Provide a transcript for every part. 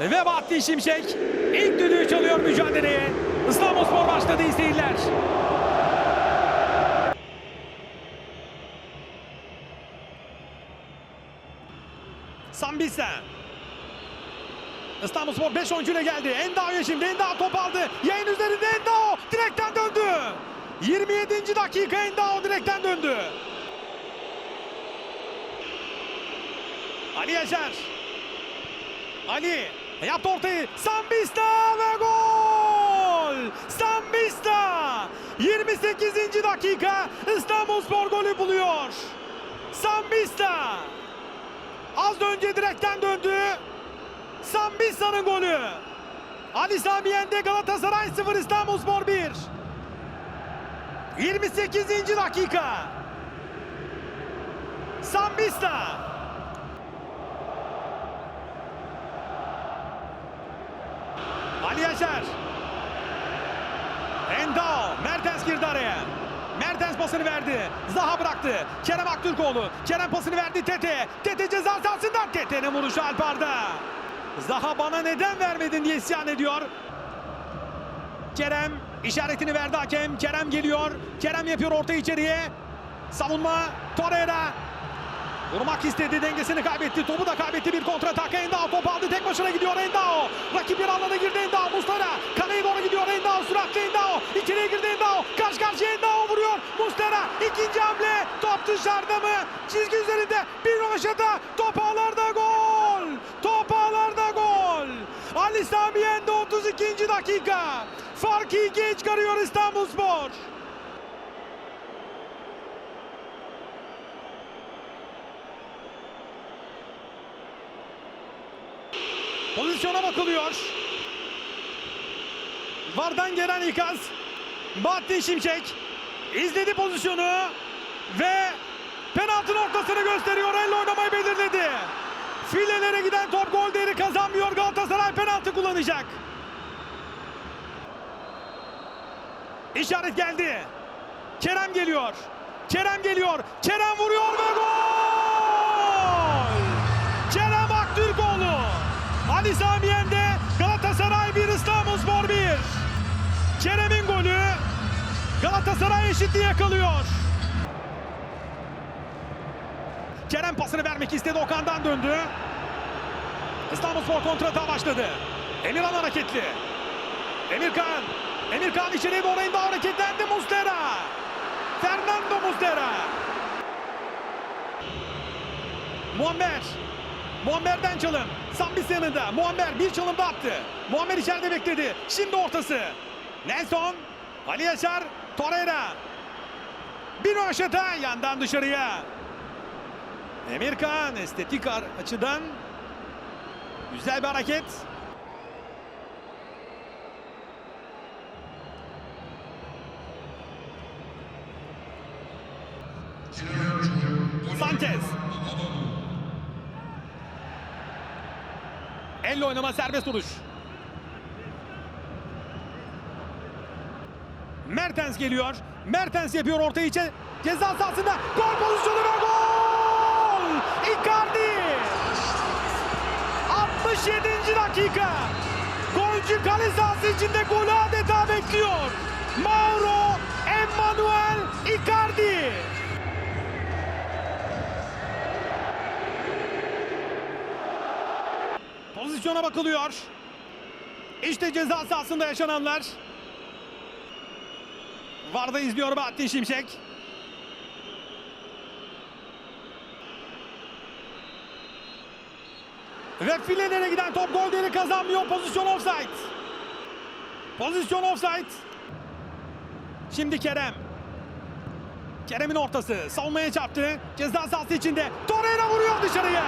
Ve Bahattin Şimşek ilk düdüğü çalıyor mücadeleye. İstanbulspor başladı izleyiciler. Sambisa. İstanbulspor 5 oyuncuyla geldi. Endao'ya şimdi. Endao top aldı. Yayın üzerinde Endao direkten döndü. 27. dakika Endao direkten döndü. Ali Yaşar. Ali yaptı ortayı. Sambista ve gol! Sambista! 28. dakika İstanbulspor golü buluyor. Sambista! Az önce direkten döndü. Sambista'nın golü. Ali Sami Yen'de Galatasaray 0 İstanbulspor 1. 28. dakika. Sambista. Ali Yaşar. Endao. Mertens girdi araya. Mertens pasını verdi. Zaha bıraktı. Kerem Aktürkoğlu. Kerem pasını verdi Tete. Tete ceza sahasından. Tete'nin vuruşu Alpar'da. Zaha bana neden vermedin diye isyan ediyor. Kerem işaretini verdi hakem. Kerem geliyor. Kerem yapıyor orta içeriye. Savunma. Torreira. Vurmak istedi dengesini kaybetti. Topu da kaybetti bir kontra atak. Endao top aldı tek başına gidiyor Endao. Rakip bir alana girdi Endao. Mustara kaleye doğru gidiyor Endao. Süratli Endao. İçeriye girdi Endao. Karşı karşıya Endao vuruyor. Mustara ikinci hamle. Top dışarıda mı? Çizgi üzerinde bir roşata. Top ağlarda gol. Top ağlarda gol. Ali Sami Ende 32. dakika. Farkı ikiye çıkarıyor İstanbulspor. Pozisyona bakılıyor. Vardan gelen ikaz. Bahattin Şimşek izledi pozisyonu ve penaltı noktasını gösteriyor. Elle oynamayı belirledi. Filelere giden top gol değeri kazanmıyor. Galatasaray penaltı kullanacak. İşaret geldi. Kerem geliyor. Kerem geliyor. Kerem vuruyor ve gol! Ali Sami Yen'de Galatasaray 1 İstanbulspor 1. Kerem'in golü Galatasaray eşitliği yakalıyor. Kerem pasını vermek istedi Okan'dan döndü. İstanbulspor kontrata başladı. Emirhan hareketli. Emirkan. Emirkan içeriye doğru indi hareketlendi Muslera. Fernando Muslera. Muammer. Muammer'den çalım. Sambis yanında. Muammer bir çalım da attı. Muammer içeride bekledi. Şimdi ortası. Nelson. Ali Yaşar. Torreira. Bir aşata yandan dışarıya. Emirkan estetik açıdan güzel bir hareket. Sanchez. Elle oynama serbest vuruş. Mertens geliyor. Mertens yapıyor orta içe. Ceza sahasında gol pozisyonu ve gol! Icardi! 67. dakika. Golcü kale sahası içinde golü adeta bekliyor. Mauro Pozisyona bakılıyor. İşte ceza sahasında yaşananlar. Varda izliyor Bahattin Şimşek. Ve filelere giden top gol değeri kazanmıyor. Pozisyon offside. Pozisyon offside. Şimdi Kerem. Kerem'in ortası. Savunmaya çarptı. Ceza sahası içinde. Torreira vuruyor dışarıya.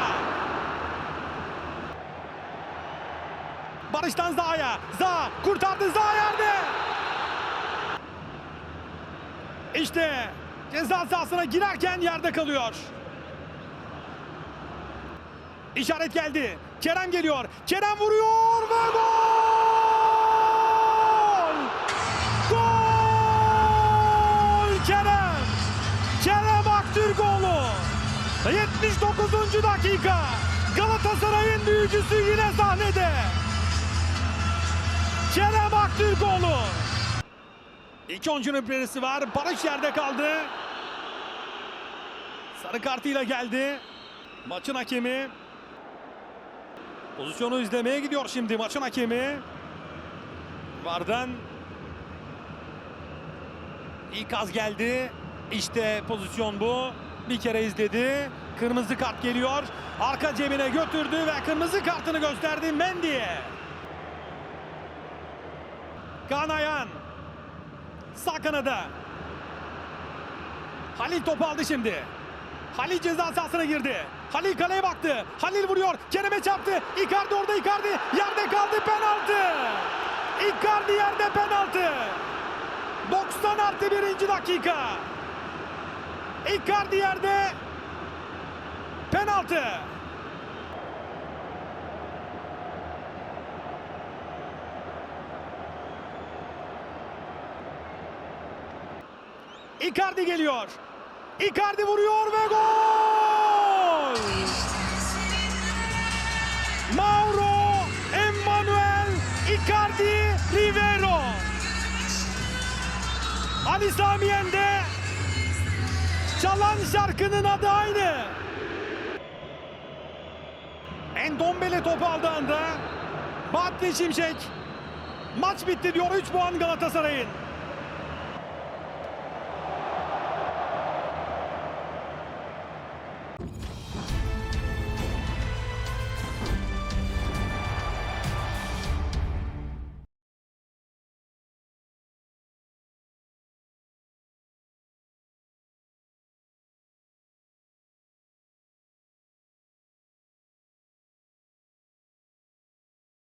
Barış'tan Zaha'ya. Zaha kurtardı Zaha yerde. İşte ceza sahasına girerken yerde kalıyor. İşaret geldi. Kerem geliyor. Kerem vuruyor ve gol! Gol! Kerem! Kerem Aktürkoğlu. 79. dakika. Galatasaray'ın büyücüsü yine sahnede. Kerem Aktürkoğlu. İki oyuncunun presi var. Barış yerde kaldı. Sarı kartıyla geldi. Maçın hakemi. Pozisyonu izlemeye gidiyor şimdi maçın hakemi. Vardan İkaz geldi. İşte pozisyon bu. Bir kere izledi. Kırmızı kart geliyor. Arka cebine götürdü ve kırmızı kartını gösterdi Mendy'ye. Sağ kanada. Halil topu aldı şimdi. Halil ceza sahasına girdi. Halil kaleye baktı. Halil vuruyor. Kerem'e çarptı. Icardi orada Icardi. Yerde kaldı penaltı. Icardi yerde penaltı. 90 artı birinci dakika. Icardi yerde penaltı. Icardi geliyor. Icardi vuruyor ve gol! Mauro Emmanuel Icardi Rivero. Ali Sami Yen'de çalan şarkının adı aynı. Endombele topu aldığı anda Bahattin Şimşek maç bitti diyor 3 puan Galatasaray'ın.